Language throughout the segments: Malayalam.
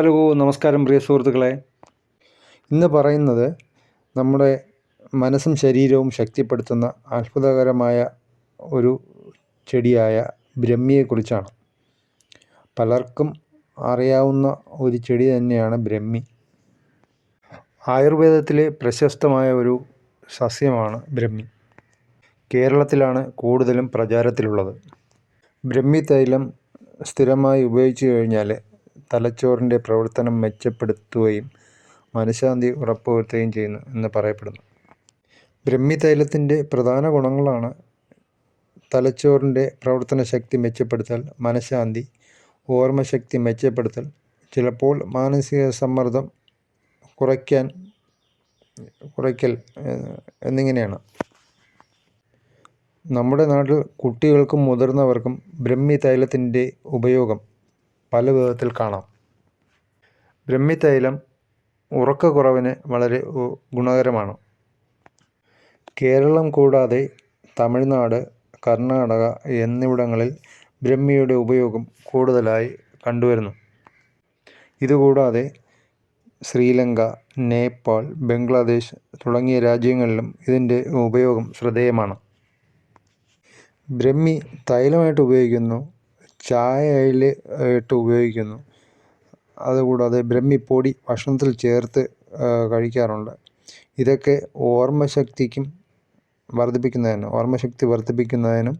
ഹലോ നമസ്കാരം പ്രിയ സുഹൃത്തുക്കളെ. ഇന്ന് പറയുന്നത് നമ്മുടെ മനസ്സും ശരീരവും ശക്തിപ്പെടുത്തുന്ന അത്ഭുതകരമായ ഒരു ചെടിയായ ബ്രഹ്മിയെക്കുറിച്ചാണ്. പലർക്കും അറിയാവുന്ന ഒരു ചെടി തന്നെയാണ് ബ്രഹ്മി. ആയുർവേദത്തിലെ പ്രശസ്തമായ ഒരു സസ്യമാണ് ബ്രഹ്മി. കേരളത്തിലാണ് കൂടുതലും പ്രചാരത്തിലുള്ളത്. ബ്രഹ്മി തൈലം സ്ഥിരമായി ഉപയോഗിച്ചു കഴിഞ്ഞാൽ തലച്ചോറിന്റെ പ്രവർത്തനം മെച്ചപ്പെടുത്തുകയും മനഃശാന്തി ഉറപ്പുവരുത്തുകയും ചെയ്യുന്നു എന്ന് പറയപ്പെടുന്നു. ബ്രഹ്മി തൈലത്തിന്റെ പ്രധാന ഗുണങ്ങളാണ് തലച്ചോറിന്റെ പ്രവർത്തന ശക്തി മെച്ചപ്പെടുത്തൽ മനഃശാന്തി ഓർമ്മശക്തി മെച്ചപ്പെടുത്തൽ. ചിലപ്പോൾ മാനസിക സമ്മർദ്ദം കുറയ്ക്കാൻ കുറയ്ക്കൽ എന്നിങ്ങനെയാണ്. നമ്മുടെ നാട്ടിൽ കുട്ടികൾക്കും മുതിർന്നവർക്കും ബ്രഹ്മി തൈലത്തിന്റെ ഉപയോഗം പല വിധത്തിൽ കാണാം. ബ്രഹ്മിതൈലം ഉറക്കക്കുറവിന് വളരെ ഗുണകരമാണ്. കേരളം കൂടാതെ തമിഴ്നാട് കർണാടക എന്നിവിടങ്ങളിൽ ബ്രഹ്മിയുടെ ഉപയോഗം കൂടുതലായി കണ്ടുവരുന്നു. ഇതുകൂടാതെ ശ്രീലങ്ക നേപ്പാൾ ബംഗ്ലാദേശ് തുടങ്ങിയ രാജ്യങ്ങളിലും ഇതിന്റെ ഉപയോഗം ശ്രദ്ധേയമാണ്. ബ്രഹ്മി തൈലമായിട്ട് ഉപയോഗിക്കുന്നു ചായയിൽ ഇട്ട് ഉപയോഗിക്കുന്നു. അതുകൂടാതെ ബ്രഹ്മിപ്പൊടി ഭക്ഷണത്തിൽ ചേർത്ത് കഴിക്കാറുണ്ട്. ഇതൊക്കെ ഓർമ്മശക്തിക്കും വർദ്ധിപ്പിക്കുന്നതിന് ഓർമ്മശക്തി വർദ്ധിപ്പിക്കുന്നതിനും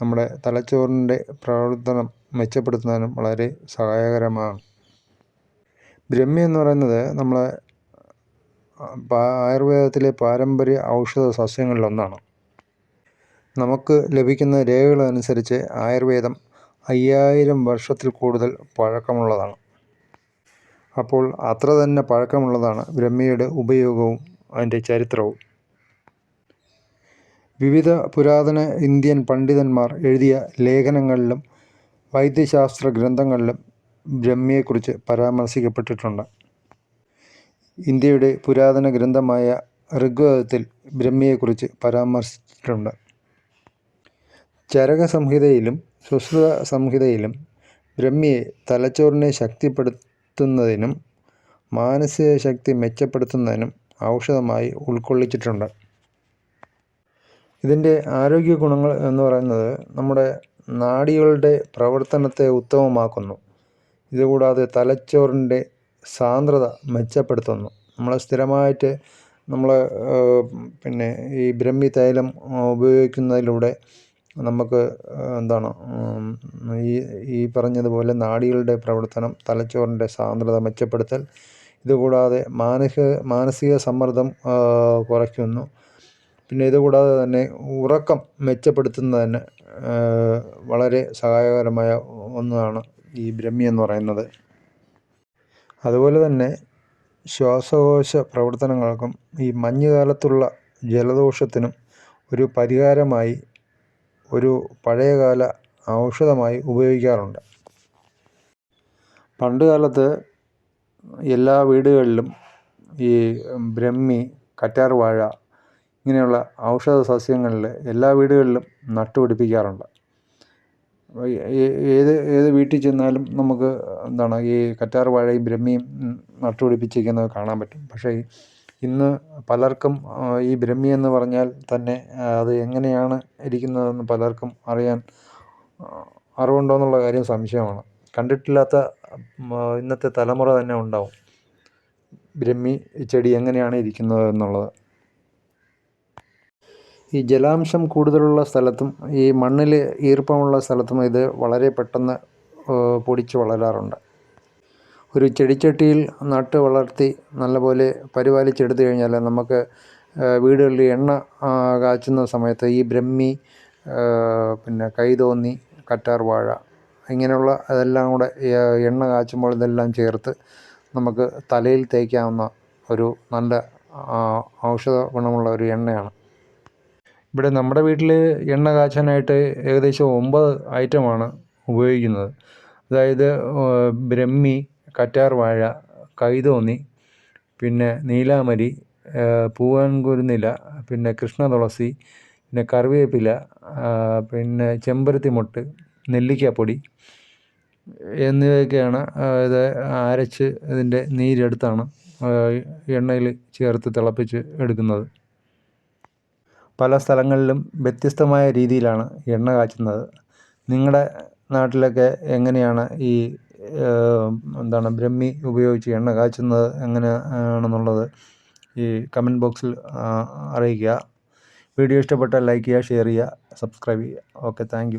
നമ്മുടെ തലച്ചോറിന്റെ പ്രവർത്തനം മെച്ചപ്പെടുത്തുന്നതിനും വളരെ സഹായകരമാണ്. ബ്രഹ്മി എന്ന് പറയുന്നത് നമ്മളെ ആയുർവേദത്തിലെ പാരമ്പര്യ ഔഷധ സസ്യങ്ങളിലൊന്നാണ്. നമുക്ക് ലഭിക്കുന്ന രേഖകളനുസരിച്ച് ആയുർവേദം അയ്യായിരം വർഷത്തിൽ കൂടുതൽ പഴക്കമുള്ളതാണ്. അപ്പോൾ അത്ര തന്നെ പഴക്കമുള്ളതാണ് ബ്രഹ്മയുടെ ഉപയോഗവും അതിന്റെ ചരിത്രവും. വിവിധ പുരാതന ഇന്ത്യൻ പണ്ഡിതന്മാർ എഴുതിയ ലേഖനങ്ങളിലും വൈദ്യശാസ്ത്ര ഗ്രന്ഥങ്ങളിലും ബ്രഹ്മയെക്കുറിച്ച് പരാമർശിക്കപ്പെട്ടിട്ടുണ്ട്. ഇന്ത്യയുടെ പുരാതന ഗ്രന്ഥമായ ഋഗ്വേദത്തിൽ ബ്രഹ്മയെക്കുറിച്ച് പരാമർശിച്ചിട്ടുണ്ട്. ചരക സംഹിതയിലും സുശ്രുത സംഹിതയിലും ബ്രഹ്മിയെ തലച്ചോറിനെ ശക്തിപ്പെടുത്തുന്നതിനും മാനസിക ശക്തി മെച്ചപ്പെടുത്തുന്നതിനും ഔഷധമായി ഉൾക്കൊള്ളിച്ചിട്ടുണ്ട്. ഇതിന്റെ ആരോഗ്യ ഗുണങ്ങൾ എന്ന് പറയുന്നത് നമ്മുടെ നാഡികളുടെ പ്രവർത്തനത്തെ ഉത്തമമാക്കുന്നു. ഇതുകൂടാതെ തലച്ചോറിന്റെ സാന്ദ്രത മെച്ചപ്പെടുത്തുന്നു. നമ്മൾ സ്ഥിരമായിട്ട് നമ്മൾ പിന്നെ ഈ ബ്രഹ്മി തൈലം ഉപയോഗിക്കുന്നതിലൂടെ നമുക്ക് എന്താണ് ഈ ഈ പറഞ്ഞതുപോലെ നാഡികളുടെ പ്രവർത്തനം തലച്ചോറിന്റെ സാന്ദ്രത മെച്ചപ്പെടുത്തൽ ഇതുകൂടാതെ മാനസിക മാനസിക സമ്മർദ്ദം കുറയ്ക്കുന്നു. പിന്നെ ഇതുകൂടാതെ തന്നെ ഉറക്കം മെച്ചപ്പെടുത്തുന്നതിന് വളരെ സഹായകരമായ ഒന്നാണ് ഈ ബ്രഹ്മി എന്ന് പറയുന്നത്. അതുപോലെ തന്നെ ശ്വാസകോശ പ്രവർത്തനങ്ങൾക്കും ഈ മഞ്ഞുകാലത്തുള്ള ജലദോഷത്തിനും ഒരു പരിഹാരമായി ഒരു പഴയകാല ഔഷധമായി ഉപയോഗിക്കാറുണ്ട്. പണ്ട് കാലത്ത് എല്ലാ വീടുകളിലും ഈ ബ്രഹ്മി കറ്റാർവാഴ ഇങ്ങനെയുള്ള ഔഷധ സസ്യങ്ങളിൽ എല്ലാ വീടുകളിലും നട്ടുപിടിപ്പിക്കാറുണ്ട്. ഏത് ഏത് വീട്ടിൽ ചെന്നാലും നമുക്ക് എന്താണ് ഈ കറ്റാർവാഴയും ബ്രഹ്മിയും നട്ടുപിടിപ്പിച്ചിരിക്കുന്നത് കാണാൻ പറ്റും. പക്ഷേ ഇന്ന് പലർക്കും ഈ ബ്രഹ്മി എന്ന് പറഞ്ഞാൽ തന്നെ അത് എങ്ങനെയാണ് ഇരിക്കുന്നതെന്ന് പലർക്കും അറിയാൻ അറിവുണ്ടോ എന്നുള്ള കാര്യം സംശയമാണ്. കണ്ടിട്ടില്ലാത്ത ഇന്നത്തെ തലമുറ തന്നെ ഉണ്ടാവും. ബ്രഹ്മി ചെടി എങ്ങനെയാണ് ഇരിക്കുന്നത് എന്നുള്ളത്. ഈ ജലാംശം കൂടുതലുള്ള സ്ഥലത്തും ഈ മണ്ണിൽ ഈർപ്പമുള്ള സ്ഥലത്തും ഇത് വളരെ പെട്ടെന്ന് പൊടിച്ച് വളരാറുണ്ട്. ഒരു ചെടിച്ചട്ടിയിൽ നട്ട് വളർത്തി നല്ലപോലെ പരിപാലിച്ചെടുത്തു കഴിഞ്ഞാൽ നമുക്ക് വീടുകളിൽ എണ്ണ കാച്ചുന്ന സമയത്ത് ഈ ബ്രഹ്മി പിന്നെ കൈതോന്നി കറ്റാർ വാഴ ഇങ്ങനെയുള്ള അതെല്ലാം കൂടെ എണ്ണ കാച്ചുമ്പോൾ ഇതെല്ലാം ചേർത്ത് നമുക്ക് തലയിൽ തേക്കാവുന്ന ഒരു നല്ല ഔഷധ ഗുണമുള്ള ഒരു എണ്ണയാണ്. ഇവിടെ നമ്മുടെ വീട്ടിൽ എണ്ണ കാച്ചാനായിട്ട് ഏകദേശം ഒമ്പത് ഐറ്റമാണ് ഉപയോഗിക്കുന്നത്. അതായത് ബ്രഹ്മി കറ്റാർ വാഴ കൈതോന്നി പിന്നെ നീലാമരി പൂവൻ കുരുന്നില പിന്നെ കൃഷ്ണ തുളസി പിന്നെ കറിവേപ്പില പിന്നെ ചെമ്പരത്തി മൊട്ട് നെല്ലിക്കപ്പൊടി എന്നിവയൊക്കെയാണ് ഇത് അരച്ച് ഇതിന്റെ നീരെടുത്താണ് എണ്ണയിൽ ചേർത്ത് തിളപ്പിച്ച് എടുക്കുന്നത്. പല സ്ഥലങ്ങളിലും വ്യത്യസ്തമായ രീതിയിലാണ് എണ്ണ കാച്ചുന്നത്. നിങ്ങളുടെ നാട്ടിലൊക്കെ എങ്ങനെയാണ് ഈ എന്താണ് ബ്രഹ്മി ഉപയോഗിച്ച് എണ്ണ കാച്ചുന്നത് എങ്ങനെ ആണെന്നുള്ളത് ഈ കമന്റ് ബോക്സിൽ അറിയിക്കുക. വീഡിയോ ഇഷ്ടപ്പെട്ടാൽ ലൈക്ക് ചെയ്യുക ഷെയർ ചെയ്യുക സബ്സ്ക്രൈബ് ചെയ്യുക. Okay thank